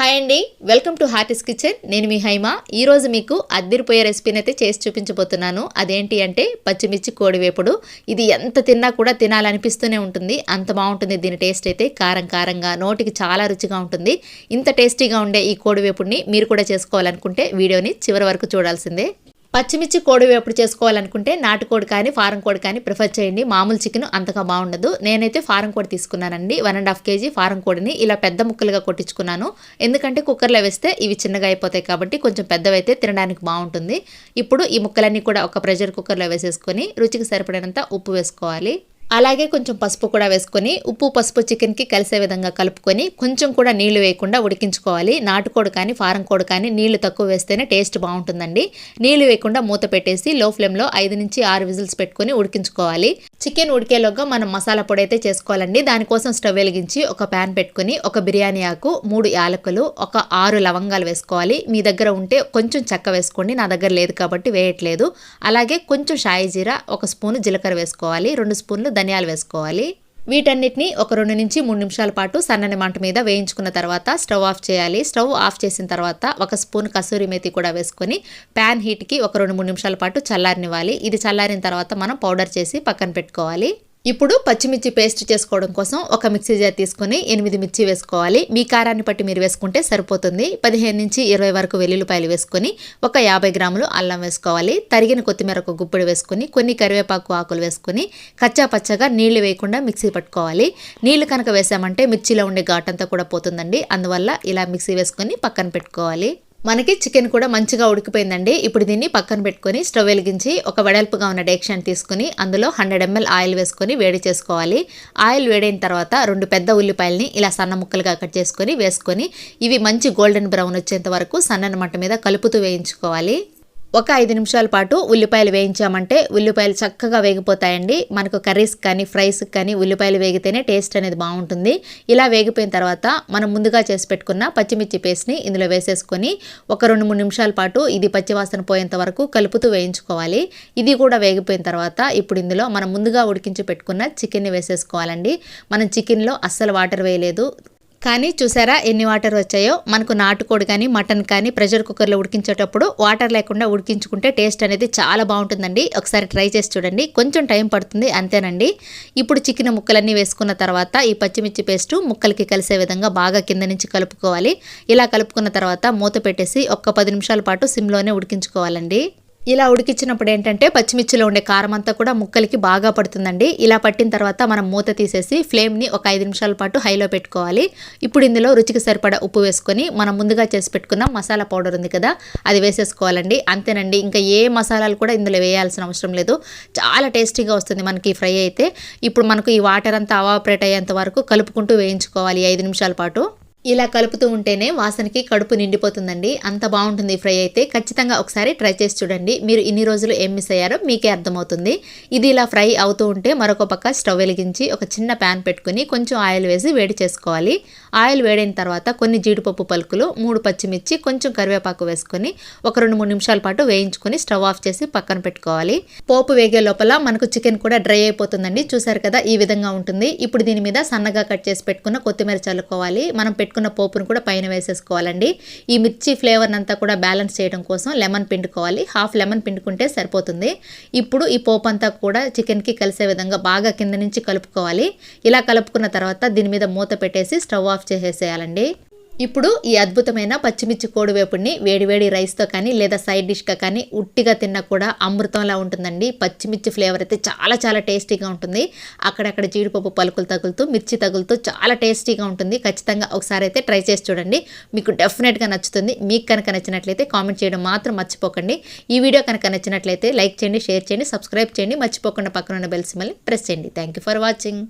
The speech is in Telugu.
హాయ్ అండి. Welcome to Hearty's kitchen. నేను మీ హైమ. ఈరోజు మీకు అద్దిరిపోయే రెసిపీని అయితే చేసి చూపించబోతున్నాను. అదేంటి అంటే పచ్చిమిర్చి కోడివేపుడు ఇది ఎంత తిన్నా కూడా తినాలనిపిస్తూనే ఉంటుంది. అంత బాగుంటుంది. దీని టేస్ట్ అయితే కారం కారంగా నోటికి చాలా రుచిగా ఉంటుంది. ఇంత టేస్టీగా ఉండే ఈ కోడివేపుడిని మీరు కూడా చేసుకోవాలనుకుంటే వీడియోని చివరి వరకు చూడాల్సిందే. పచ్చిమిర్చి కోడి వేపుడు చేసుకోవాలనుకుంటే నాటుకోడి కానీ ఫారం కోడి కానీ ప్రిఫర్ చేయండి. మామూలు చికెన్ అంతగా బాగుండదు. నేనైతే ఫారం కోడి తీసుకున్నానండి. One and half K G farm కోడిని ఇలా పెద్ద ముక్కలుగా కొట్టించుకున్నాను. ఎందుకంటే కుక్కర్లో వేస్తే ఇవి చిన్నగా అయిపోతాయి కాబట్టి కొంచెం పెద్దవైతే తినడానికి బాగుంటుంది. ఇప్పుడు ఈ ముక్కలన్నీ కూడా ఒక ప్రెషర్ కుక్కర్లో వేసేసుకొని రుచికి సరిపడినంత ఉప్పు వేసుకోవాలి. అలాగే కొంచెం పసుపు కూడా వేసుకొని ఉప్పు పసుపు చికెన్కి కలిసే విధంగా కలుపుకొని కొంచెం కూడా నీళ్ళు వేయకుండా ఉడికించుకోవాలి. నాటుకోడు కానీ ఫారం కోడి కానీ నీళ్ళు తక్కువ వేస్తేనే టేస్ట్ బాగుంటుందండి. నీళ్ళు వేయకుండా మూత పెట్టేసి లో ఫ్లేమ్లో ఐదు నుంచి ఆరు విజిల్స్ పెట్టుకొని ఉడికించుకోవాలి. చికెన్ ఉడికేలోగా మనం మసాలా పొడి అయితే చేసుకోవాలండి. దానికోసం స్టవ్ వెలిగించి ఒక ప్యాన్ పెట్టుకుని ఒక బిర్యానీ ఆకు మూడు యాలకులు ఒక ఆరు లవంగాలు వేసుకోవాలి. మీ దగ్గర ఉంటే కొంచెం చెక్క వేసుకోండి. నా దగ్గర లేదు కాబట్టి వేయట్లేదు. అలాగే కొంచెం షాయి జీరా ఒక స్పూన్ జీలకర్ర వేసుకోవాలి. రెండు స్పూన్లు ధనియాలు వేసుకోవాలి. వీటన్నిటిని ఒక రెండు నుంచి మూడు నిమిషాల పాటు సన్నని మంట మీద వేయించుకున్న తర్వాత స్టవ్ ఆఫ్ చేయాలి. స్టవ్ ఆఫ్ చేసిన తర్వాత ఒక స్పూన్ కసూరి మేతి కూడా వేసుకొని ప్యాన్ హీట్కి ఒక రెండు మూడు నిమిషాల పాటు చల్లారనివ్వాలి. ఇది చల్లారిన తర్వాత మనం పౌడర్ చేసి పక్కన పెట్టుకోవాలి. ఇప్పుడు పచ్చిమిర్చి పేస్ట్ చేసుకోవడం కోసం ఒక మిక్సీ జార్ తీసుకొని ఎనిమిది మిర్చి వేసుకోవాలి. మీ కారాన్ని బట్టి మీరు వేసుకుంటే సరిపోతుంది. పదిహేను నుంచి ఇరవై వరకు వెల్లుల్లిపాయలు వేసుకొని ఒక యాభై గ్రాములు అల్లం వేసుకోవాలి. తరిగిన కొత్తిమీర ఒక గుప్పెడు వేసుకొని కొన్ని కరివేపాకు ఆకులు వేసుకొని కచ్చా పచ్చగా నీళ్ళు వేయకుండా మిక్సీ పట్టుకోవాలి. నీళ్ళు కనుక వేసామంటే మిర్చిలో ఉండే ఘాటంతా కూడా పోతుందండి. అందువల్ల ఇలా మిక్సీ వేసుకొని పక్కన పెట్టుకోవాలి. మనకి చికెన్ కూడా మంచిగా ఉడికిపోయిందండి. ఇప్పుడు దీన్ని పక్కన పెట్టుకొని స్టవ్ వెలిగించి ఒక వెడల్పుగా ఉన్న డేక్షన్ తీసుకుని అందులో హండ్రెడ్ ఎంఎల్ ఆయిల్ వేసుకొని వేడి చేసుకోవాలి. ఆయిల్ వేడైన తర్వాత రెండు పెద్ద ఉల్లిపాయలని ఇలా సన్న ముక్కలుగా కట్ చేసుకొని వేసుకొని ఇవి మంచి గోల్డెన్ బ్రౌన్ వచ్చేంత వరకు సన్నని మంట మీద కలుపుతూ వేయించుకోవాలి. ఒక ఐదు నిమిషాల పాటు ఉల్లిపాయలు వేయించామంటే ఉల్లిపాయలు చక్కగా వేగిపోతాయండి. మనకు కర్రీస్ కానీ ఫ్రైస్ కానీ ఉల్లిపాయలు వేగితేనే టేస్ట్ అనేది బాగుంటుంది. ఇలా వేగిపోయిన తర్వాత మనం ముందుగా చేసి పెట్టుకున్న పచ్చిమిర్చి పేస్ట్ని ఇందులో వేసేసుకొని ఒక రెండు మూడు నిమిషాల పాటు ఇది పచ్చివాసన పోయేంత వరకు కలుపుతూ వేయించుకోవాలి. ఇది కూడా వేగిపోయిన తర్వాత ఇప్పుడు ఇందులో మనం ముందుగా ఉడికించి పెట్టుకున్న చికెన్ని వేసేసుకోవాలండి. మనం చికెన్లో అస్సలు వాటర్ వేయలేదు. కానీ చూసారా ఎన్ని వాటర్ వచ్చాయో? మనకు నాటుకోడి కానీ మటన్ కానీ ప్రెషర్ కుక్కర్లో ఉడికించేటప్పుడు వాటర్ లేకుండా ఉడికించుకుంటే టేస్ట్ అనేది చాలా బాగుంటుందండి. ఒకసారి ట్రై చేసి చూడండి. కొంచెం టైం పడుతుంది అంతేనండి. ఇప్పుడు చికెన్ ముక్కలన్నీ వేసుకున్న తర్వాత ఈ పచ్చిమిర్చి పేస్టు ముక్కలకి కలిసే విధంగా బాగా కింద నుంచి కలుపుకోవాలి. ఇలా కలుపుకున్న తర్వాత మూత పెట్టేసి ఒక్క పది నిమిషాల పాటు సిమ్లోనే ఉడికించుకోవాలండి. ఇలా ఉడికించినప్పుడు ఏంటంటే పచ్చిమిర్చిలో ఉండే కారం అంతా కూడా ముక్కలకి బాగా పడుతుందండి. ఇలా పట్టిన తర్వాత మనం మూత తీసేసి ఫ్లేమ్ని ఒక ఐదు నిమిషాల పాటు హైలో పెట్టుకోవాలి. ఇప్పుడు ఇందులో రుచికి సరిపడా ఉప్పు వేసుకొని మనం ముందుగా చేసి పెట్టుకున్న మసాలా పౌడర్ ఉంది కదా అది వేసేసుకోవాలండి. అంతేనండి ఇంకా ఏ మసాలాలు కూడా ఇందులో వేయాల్సిన అవసరం లేదు. చాలా టేస్టీగా వస్తుంది మనకి ఫ్రై అయితే. ఇప్పుడు మనకు ఈ వాటర్ అంతా అవాపరేట్ అయ్యేంత వరకు కలుపుకుంటూ వేయించుకోవాలి ఐదు నిమిషాల పాటు. ఇలా కలుపుతూ ఉంటేనే వాసనకి కడుపు నిండిపోతుందండి. అంత బాగుంటుంది ఫ్రై అయితే. ఖచ్చితంగా ఒకసారి ట్రై చేసి చూడండి. మీరు ఇన్ని రోజులు ఏం మిస్ అయ్యారో మీకే అర్థమవుతుంది. ఇది ఇలా ఫ్రై అవుతూ ఉంటే మరొక పక్క స్టవ్ వెలిగించి ఒక చిన్న ప్యాన్ పెట్టుకుని కొంచెం ఆయిల్ వేసి వేడి చేసుకోవాలి. ఆయిల్ వేడైన తర్వాత కొన్ని జీడిపప్పు పలుకులు మూడు పచ్చిమిర్చి కొంచెం కరివేపాకు వేసుకొని ఒక రెండు మూడు నిమిషాల పాటు వేయించుకొని స్టవ్ ఆఫ్ చేసి పక్కన పెట్టుకోవాలి. పోపు వేగే లోపల మనకు చికెన్ కూడా డ్రై అయిపోతుందండి. చూసారు కదా ఈ విధంగా ఉంటుంది. ఇప్పుడు దీని మీద సన్నగా కట్ చేసి పెట్టుకున్న కొత్తిమీర చల్లుకోవాలి. మనం పెట్టుకున్న పోపును కూడా పైన వేసేసుకోవాలండి. ఈ మిర్చి ఫ్లేవర్ని అంతా కూడా బ్యాలెన్స్ చేయడం కోసం లెమన్ పిండుకోవాలి. హాఫ్ లెమన్ పిండుకుంటే సరిపోతుంది. ఇప్పుడు ఈ పోపు అంతా కూడా చికెన్కి కలిసే విధంగా బాగా కింద నుంచి కలుపుకోవాలి. ఇలా కలుపుకున్న తర్వాత దీని మీద మూత పెట్టేసి స్టవ్ ఆఫ్ చేసేసేయాలండి. ఇప్పుడు ఈ అద్భుతమైన పచ్చిమిర్చి కోడివేపుడిని వేడివేడి రైస్తో కానీ లేదా సైడ్ డిష్గా కానీ ఉట్టిగా తిన్నా కూడా అమృతంలా ఉంటుందండి. పచ్చిమిర్చి ఫ్లేవర్ అయితే చాలా చాలా టేస్టీగా ఉంటుంది. అక్కడక్కడ జీడిపప్పు పలుకులు తగులుతూ మిర్చి తగులుతూ చాలా టేస్టీగా ఉంటుంది. ఖచ్చితంగా ఒకసారి అయితే ట్రై చేసి చూడండి. మీకు డెఫినెట్గా నచ్చుతుంది. మీకు కనుక నచ్చినట్లయితే కామెంట్ చేయడం మాత్రం మర్చిపోకండి. ఈ వీడియో కనుక నచ్చినట్లయితే లైక్ చేయండి షేర్ చేయండి సబ్స్క్రైబ్ చేయండి. మర్చిపోకుండా పక్కన ఉన్న బెల్స్ మళ్ళీ ప్రెస్ చేయండి. Thank for watching.